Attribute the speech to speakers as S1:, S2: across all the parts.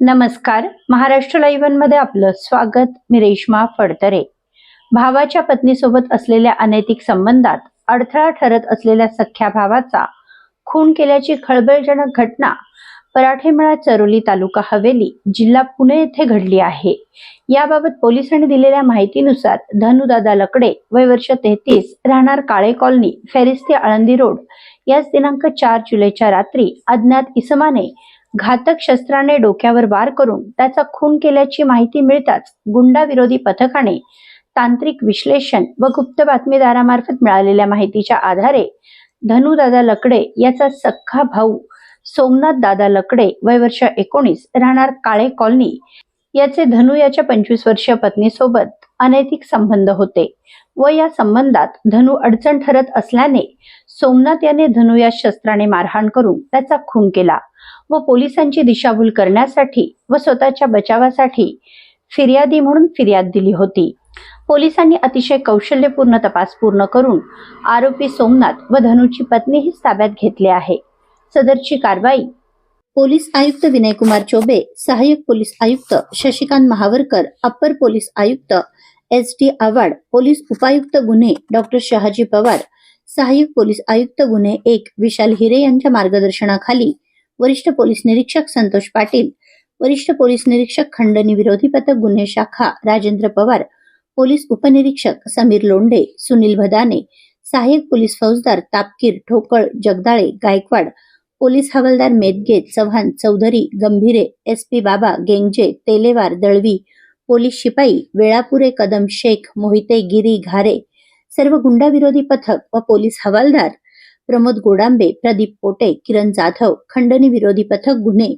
S1: नमस्कार. महाराष्ट्र लाईव्हमध्ये आपलं स्वागत. मी रेश्मा फडतरे. भावाच्या पत्नीसोबत असलेल्या अनैतिक संबंधात अडथळा ठरत असलेल्या सख्या भावाचा खून केल्याची खळबळजनक घटना पराठेमळा चरोली तालुका हवेली जिल्हा पुणे येथे घडली आहे. याबाबत पोलिसांनी दिलेल्या माहितीनुसार धनुदादा लकडे वय वर्ष तेहतीस राहणार काळे कॉलनी फेरिस्ते आळंदी रोड याच दिनांक चार जुलैच्या रात्री अज्ञात इसमाने घातक शस्त्राने डोक्यावर वार करून त्याचा खून केल्याची माहिती मिळताच गुंडाविरोधी पथकाने तांत्रिक विश्लेषण व गुप्त बातमीदारामार्फत मिळालेल्या माहितीच्या आधारे धनुदादा लकडे याचा सख्खा भाऊ सोमनाथ दादा लकडे वय वर्ष एकोणीस राहणार काळे कॉलनी याचे धनु याच्या पंचवीस वर्षीय पत्नीसोबत अनैतिक संबंध होते व या संबंधात धनु अडचण ठरत असल्याने सोमनाथ याने धनु या शस्त्राने मारहाण करून त्याचा खून केला. व पोलिसांची दिशाभूल करण्यासाठी व स्वतःच्या बचावासाठी फिर्यादी म्हणून फिर्याद दिली होती. पोलिसांनी अतिशय कौशल्यपूर्ण तपास पूर्ण करून आरोपी सोमनाथ व धनुची पत्नीही ताब्यात घेतले आहे. सदरची कारवाई पोलीस आयुक्त विनयकुमार चोबे सहाय्यक पोलीस आयुक्त शशिकांत महावरकर अप्पर पोलीस आयुक्त एस डी आव्हाड पोलीस उपायुक्त गुन्हे डॉक्टर शहाजी पवार सहाय्यक पोलीस आयुक्त गुन्हे एक विशाल हिरे यांच्या मार्गदर्शनाखाली वरिष्ठ पोलीस निरीक्षक संतोष पाटील वरिष्ठ पोलीस निरीक्षक खंडणी विरोधी पथक गुन्हे शाखा राजेंद्र पवार पोलीस उपनिरीक्षक समीर लोंढे सुनील भदाने सहाय्यक पोलीस फौजदार तापकीर ठोकळ जगदाळे गायकवाड पोलीस हवालदार मेदगे चव्हाण चौधरी गंभीरे एस पी बाबा गेंगजे तेलेवार दळवी पोलीस शिपाई वेळापुरे कदम शेख मोहिते गिरी घारे सर्व गुंडाविरोधी पथक व पोलीस हवालदार प्रमोद गोडांबे प्रदीप पोटे किरण जाधव खंडणी विरोधी पथक गुन्हे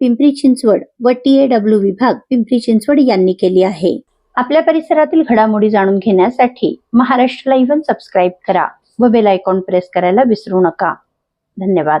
S1: पिंपरी चिंचवड व टीएडब्ल्यू विभाग पिंपरी चिंचवड यांनी केली आहे. आपल्या परिसरातील घडामोडी जाणून घेण्यासाठी महाराष्ट्र लाईव्ह सबस्क्राईब करा व बेल आयकॉन प्रेस करायला विसरू नका. धन्यवाद.